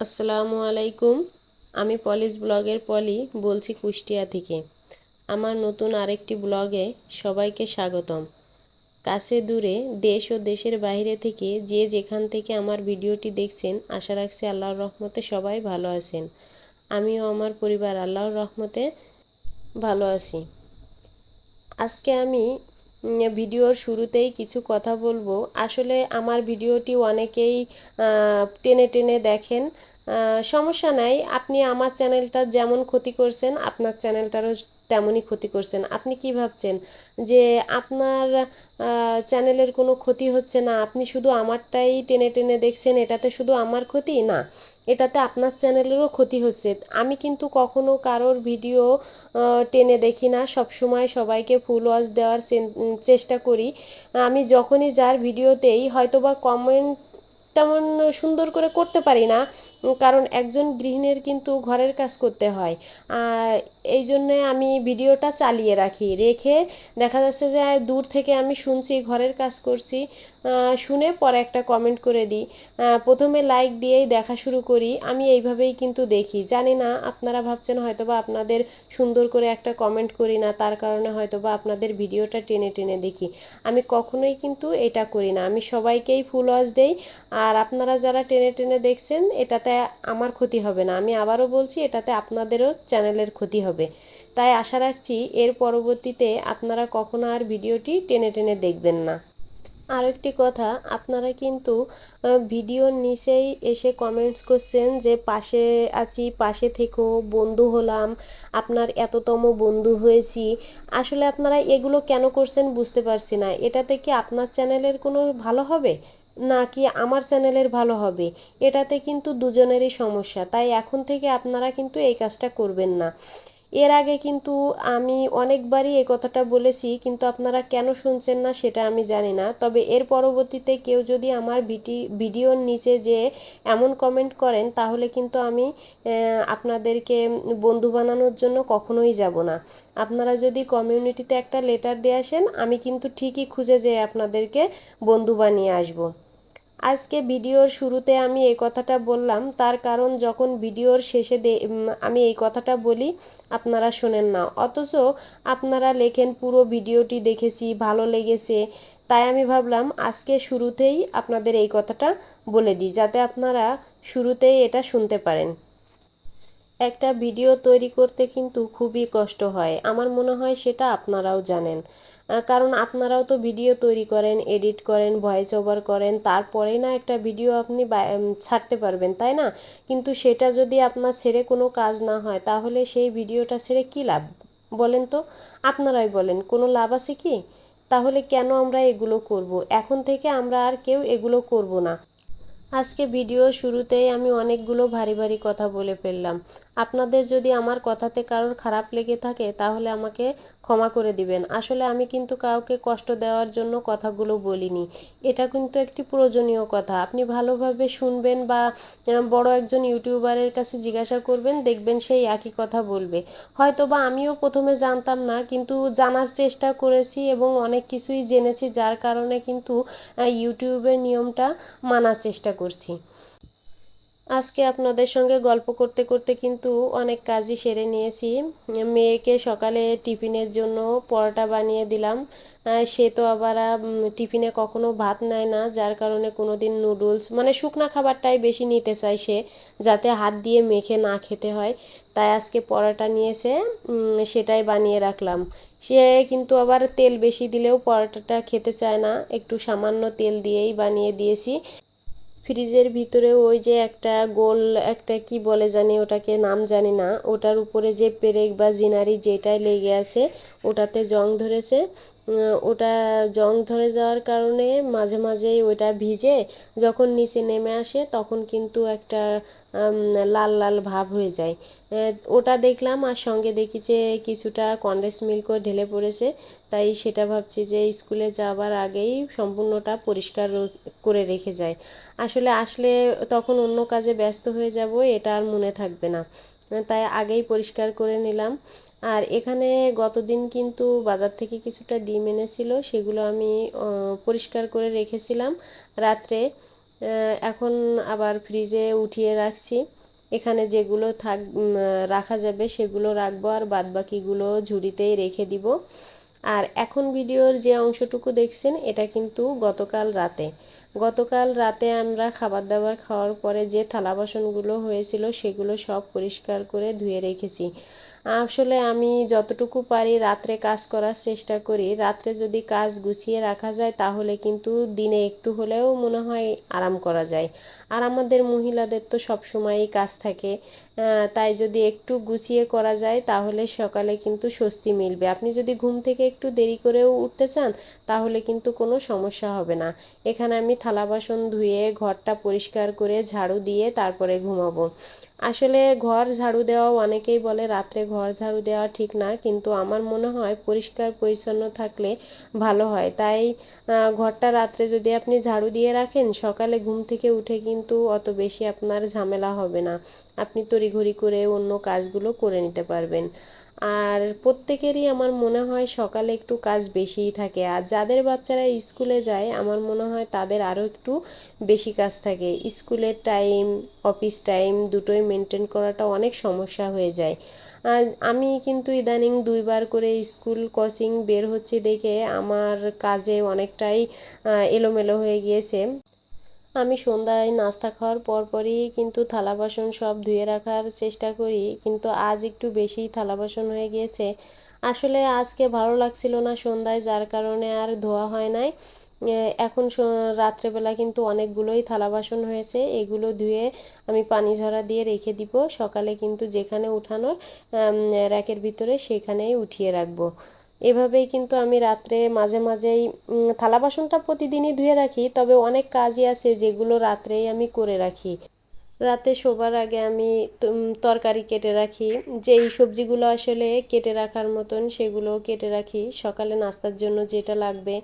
আসসালামু আলাইকুম। আমি পলিশ ব্লগের পলি বলছি কুষ্টিয়া থেকে। আমার নতুন আরেকটি ব্লগে সবাইকে স্বাগতম। কাছে দূরে দেশ ও দেশের বাইরে থেকে যে যেখান থেকে আমার ভিডিওটি দেখছেন, আশা রাখছি আল্লাহর রহমতে সবাই ভালো আছেন। আমিও আমার পরিবার আল্লাহর রহমতে ভালো আছি। আজকে আমি ভিডিওর শুরুতেই কিছু কথা বলব। আসলে আমার ভিডিওটি অনেকেই টেনে টেনে দেখেন। সমস্যা নাই, আপনি আমার চ্যানেলটা যেমন ক্ষতি করছেন, আপনার চ্যানেলটারও তেমনই ক্ষতি করছেন। আপনি কি ভাবছেন? যে আপনার চ্যানেলের কোনো ক্ষতি হচ্ছে না? আপনি শুধু আমারটাই টেনে টেনে দেখছেন, এটাতে শুধু আমার ক্ষতি? না, এটাতে আপনার চ্যানেলেরও ক্ষতি হচ্ছে। আমি কিন্তু কখনো কারোর ভিডিও টেনে দেখি না। সবসময় সবাইকে ফুল ওয়াচ দেওয়ার চেষ্টা করি। আমি যখনই যার ভিডিওতেই হয়তোবা কমেন্ট তেমন সুন্দর করে করতে পারি না। কারণ একজন গৃহিণীর কিন্তু ঘরের কাজ করতে হয়। আর এই জন্যে আমি ভিডিওটা চালিয়ে রাখি। রেখে দেখা যাচ্ছে যে দূর থেকে আমি শুনছি, ঘরের কাজ করছি। শুনে পরে একটা কমেন্ট করে দিই। প্রথমে লাইক দিয়েই দেখা শুরু করি। আমি এইভাবেই কিন্তু দেখি। জানি না, আপনারা ভাবছেন হয়তোবা আপনাদের সুন্দর করে একটা কমেন্ট করি না, তার কারণে হয়তোবা আপনাদের ভিডিওটা টেনে টেনে দেখি। আমি কখনোই কিন্তু এটা করি না। আমি সবাইকেই ফুল ওয়াচ দেই। আর আপনারা যারা টেনে টেনে দেখছেন, এটাতে আমার ক্ষতি হবে না। আমি আবারও বলছি, এটাতে আপনাদেরও চ্যানেলের ক্ষতি হবে। তাই আশা রাখছি, এর পরবর্তীতে আপনারা কখনো আর ভিডিওটি টেনে টেনে দেখবেন না। আরও একটি কথা, আপনারা কিন্তু ভিডিওর নিচেই এসে কমেন্টস করছেন যে, পাশে আছি, পাশে থেকেও বন্ধু হলাম, আপনার এততম বন্ধু হয়েছি। আসলে আপনারা এগুলো কেন করছেন বুঝতে পারছি না। এটাতে কি আপনার চ্যানেলের কোনো ভালো হবে? নাকি আমার চ্যানেলের ভালো হবে? এটাতে কিন্তু দুজনেরই সমস্যা। তাই এখন থেকে আপনারা কিন্তু এই কাজটা করবেন না। এর আগে কিন্তু আমি অনেকবারই এই কথাটা বলেছি, কিন্তু আপনারা কেন শুনছেন না সেটা আমি জানি না। তবে এর পরবর্তীতে কেউ যদি আমার ভিডি ভিডিওর নিচে যে এমন কমেন্ট করেন, তাহলে কিন্তু আমি আপনাদেরকে বন্ধু বানানোর জন্য কখনোই যাব না। আপনারা যদি কমিউনিটিতে একটা লেটার দিয়ে আসেন, আমি কিন্তু ঠিকই খুঁজে যেয়ে আপনাদেরকে বন্ধু বানিয়ে আসব। আজকে ভিডিওর শুরুতে আমি এই কথাটা বললাম। তার কারণ যখন ভিডিওর শেষে আমি এই কথাটা বলি, আপনারা শোনেন না। অথচ আপনারা লেখেন, পুরো ভিডিওটি দেখেছি, ভালো লেগেছে। তাই আমি ভাবলাম, আজকে শুরুতেই আপনাদের এই কথাটা বলে দিই, যাতে আপনারা শুরুতেই এটা শুনতে পারেন। একটা ভিডিও তৈরি করতে কিন্তু খুবই কষ্ট হয়। আমার মনে হয় সেটা আপনারাও জানেন। কারণ আপনারাও তো ভিডিও তৈরি করেন, এডিট করেন, ভয়েস ওভার করেন, তারপরেই না একটা ভিডিও আপনি ছাড়তে পারবেন, তাই না? কিন্তু সেটা যদি আপনার ছেড়ে কোনো কাজ না হয়, তাহলে সেই ভিডিওটা ছেড়ে কী লাভ? বলেন তো, আপনারাই বলেন, কোনো লাভ আছে কি? তাহলে কেন আমরা এগুলো করব? এখন থেকে আমরা আর কেউ এগুলো করব না। আজকে ভিডিও শুরুতেই আমি অনেকগুলো ভারী ভারী কথা বলে ফেললাম। আপনাদের যদি আমার কথাতে কারোর খারাপ লেগে থাকে, তাহলে আমাকে ক্ষমা করে দিবেন। আসলে আমি কিন্তু কাউকে কষ্ট দেওয়ার জন্য কথাগুলো বলিনি। এটা কিন্তু একটি প্রয়োজনীয় কথা। আপনি ভালোভাবে শুনবেন বা বড় একজন ইউটিউবারের কাছে জিজ্ঞাসা করবেন, দেখবেন সেই একই কথা বলবে। হয়তো বা আমিও প্রথমে জানতাম না, কিন্তু জানার চেষ্টা করেছি এবং অনেক কিছুই জেনেছি, যার কারণে কিন্তু ইউটিউবের নিয়মটা মানার চেষ্টা করছি। আজকে আপনাদের সঙ্গে গল্প করতে করতে কিন্তু অনেক কাজই সেরে নিয়েছি। মেয়েকে সকালে টিফিনের জন্য পরোটা বানিয়ে দিলাম। সে তো আবার টিফিনে কখনো ভাত নেয় না, যার কারণে কোনো দিন নুডলস মানে শুকনা খাবারটাই বেশি নিতে চায় সে, যাতে হাত দিয়ে মেখে না খেতে হয়। তাই আজকে পরোটা নিয়েছে সেটাই বানিয়ে রাখলাম। সে কিন্তু আবার তেল বেশি দিলেও পরোটাটা খেতে চায় না, একটু সামান্য তেল দিয়েই বানিয়ে দিয়েছি। ফ্রিজের ভিতরে ওই যে একটা গোল, একটা কি বলে জানি ওটাকে নাম জানি না, ওটার উপরে যে পেরেক বা জিনারি যেটাই লেগে আছে, ওটাতে জং ধরেছে। ওটা জং ধরে যাওয়ার কারণে মাঝে মাঝেই ওটা ভিজে যখন নিচে নেমে আসে তখন কিন্তু একটা লাল লাল ভাব হয়ে যায়। ওটা দেখলাম আর সঙ্গে দেখি যে কিছুটা কনডেন্স মিল্কও ঢেলে পড়েছে। তাই সেটা ভাবছি যে স্কুলে যাওয়ার আগেই সম্পূর্ণটা পরিষ্কার করে রেখে যায়। আসলে আসলে তখন অন্য কাজে ব্যস্ত হয়ে যাব এটা আর মনে থাকবে না। তাই আগেই পরিষ্কার করে নিলাম। আর এখানে গতদিন কিন্তু বাজার থেকে কিছুটা ডিম এনেছিল, সেগুলো আমি পরিষ্কার করে রেখেছিলাম রাত্রে। এখন আবার ফ্রিজে উঠিয়ে রাখছি। এখানে যেগুলো থাক রাখা যাবে সেগুলো রাখব আর বাদবাকিগুলো ঝুড়িতেই রেখে দিব। আর এখন ভিডিওর যে অংশটুকু দেখছেন, এটা কিন্তু গতকাল রাতে। গতকাল রাতে আমরা খাবার দাবার খাওয়ার পরে যে থালা বাসনগুলো হয়েছিল, সেগুলো সব পরিষ্কার করে ধুয়ে রেখেছি। আসলে আমি যতটুকু পারি রাত্রে কাজ করার চেষ্টা করি। রাত্রে যদি কাজ গুছিয়ে রাখা যায়, তাহলে কিন্তু দিনে একটু হলেও মনে হয় আরাম করা যায়। আর আমাদের মহিলাদের তো সব সময়ই কাজ থাকে। তাই যদি একটু গুছিয়ে করা যায়, তাহলে সকালে কিন্তু স্বস্তি মিলবে। আপনি যদি ঘুম থেকে একটু দেরি করেও উঠতে চান, তাহলে কিন্তু কোনো সমস্যা হবে না। এখানে আমি থালা বাসন ধুয়ে, ঘরটা পরিষ্কার করে ঝাড়ু দিয়ে তারপরে ঘুমাবো। আসলে ঘর ঝাড়ু দেওয়া অনেকেই বলে রাত্রে ঘর ঝাড়ু দেওয়া ঠিক না, কিন্তু আমার মনে হয় পরিষ্কার পরিচ্ছন্ন থাকলে ভালো হয়। তাই ঘরটা রাত্রে যদি আপনি ঝাড়ু দিয়ে রাখেন, সকালে ঘুম থেকে উঠে কিন্তু অত বেশি আপনার ঝামেলা হবে না। আপনি তড়িঘড়ি করে অন্য কাজগুলো করে নিতে পারবেন। আর প্রত্যেকেরই আমার মনে হয় সকালে একটু কাজ বেশিই থাকে। আর যাদের বাচ্চারা স্কুলে যায়, আমার মনে হয় তাদের আরও একটু বেশি কাজ থাকে। স্কুলের টাইম, অফিস টাইম দুটোই মেনটেন করাটা অনেক সমস্যা হয়ে যায়। আর আমি কিন্তু ইদানিং দুইবার করে স্কুল কোচিং বের হচ্ছে দেখে আমার কাজে অনেকটাই এলোমেলো হয়ে গিয়েছে। আমি সন্ধ্যায় নাস্তা খাওয়ার পরপরই কিন্তু থালা বাসন সব ধুয়ে রাখার চেষ্টা করি, কিন্তু আজ একটু বেশিই থালা বাসন হয়ে গিয়েছে। আসলে আজকে ভালো লাগছিল না সন্ধ্যায়, যার কারণে আর ধোয়া হয় নাই। এখন রাত্রেবেলা কিন্তু অনেকগুলোই থালা বাসন হয়েছে, এগুলো ধুয়ে আমি পানি ঝরা দিয়ে রেখে দিব। সকালে কিন্তু যেখানে উঠানোর র্যাকের ভিতরে সেখানেই উঠিয়ে রাখব। এভাবেই কিন্তু আমি রাত্রে মাঝে মাঝেই থালা বাসনটা প্রতিদিনই ধুয়ে রাখি, তবে অনেক কাজই আছে যেগুলো রাত্রেই আমি করে রাখি। রাতে শোবার আগে আমি তরকারি কেটে রাখি। যেই সবজিগুলো আসলে কেটে রাখার মতন সেগুলো কেটে রাখি। সকালে নাস্তার জন্য যেটা লাগবে,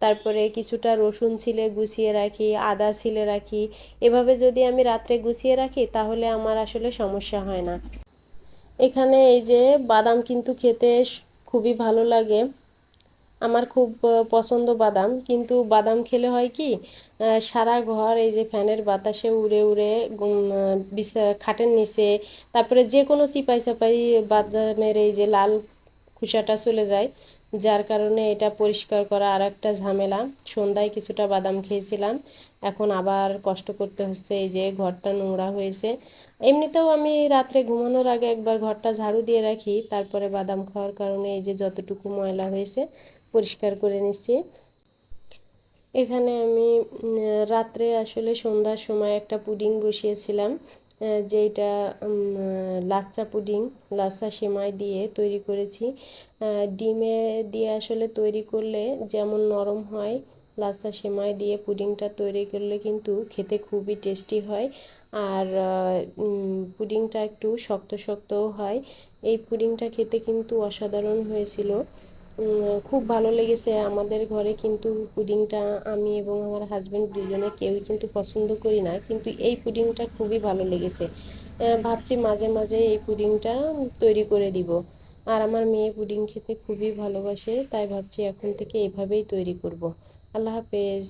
তারপরে কিছুটা রসুন ছিলে গুছিয়ে রাখি, আদা ছিলে রাখি। এভাবে যদি আমি রাত্রে গুছিয়ে রাখি, তাহলে আমার আসলে সমস্যা হয় না। এখানে এই যে বাদাম কিন্তু খেতে খুবই ভালো লাগে। আমার খুব পছন্দ বাদাম। কিন্তু বাদাম খেলে হয় কি সারা ঘর এই যে ফ্যানের বাতাসে উড়ে উড়ে খাটের নিচে, তারপরে যে কোনো চিপাই চাপাই বাদামের এই যে লাল খোসাটা চলে যায়, যার কারণে এটা পরিষ্কার করা আর একটা ঝামেলা। সন্ধ্যায় কিছুটা বাদাম খেয়েছিলাম, এখন আবার কষ্ট করতে হচ্ছে, এই যে ঘরটা নোংরা হয়েছে। এমনিতেও আমি রাত্রে ঘুমানোর আগে একবার ঘরটা ঝাড়ু দিয়ে রাখি, তারপরে বাদাম খাওয়ার কারণে এই যে যতটুকু ময়লা হয়েছে পরিষ্কার করে নিচ্ছি। এখানে আমি রাত্রে আসলে সন্ধ্যার সময় একটা পুডিং বসিয়েছিলাম যেটা লাচ্চা পুডিং, লাচ্চা সেমাই দিয়ে তৈরি করেছি। ডিমে দিয়ে আসলে তৈরি করলে যেমন নরম হয়, লাচ্চা সেমাই দিয়ে পুডিংটা তৈরি করলে কিন্তু খেতে খুবই টেস্টি হয়। আর পুডিংটা একটু শক্ত শক্তও হয়। এই পুডিংটা খেতে কিন্তু অসাধারণ হয়েছিল। খুব ভালো লেগেছে আমাদের ঘরে কিন্তু পুডিংটা আমি এবং আমার হাজব্যান্ড দুজনে কেউই কিন্তু পছন্দ করি না, কিন্তু এই পুডিংটা খুবই ভালো লেগেছে। ভাবছি মাঝে মাঝে এই পুডিংটা তৈরি করে দিব। আর আমার মেয়ে পুডিং খেতে খুবই ভালোবাসে, তাই ভাবছি এখন থেকে এভাবেই তৈরি করব। আল্লাহ হাফেজ।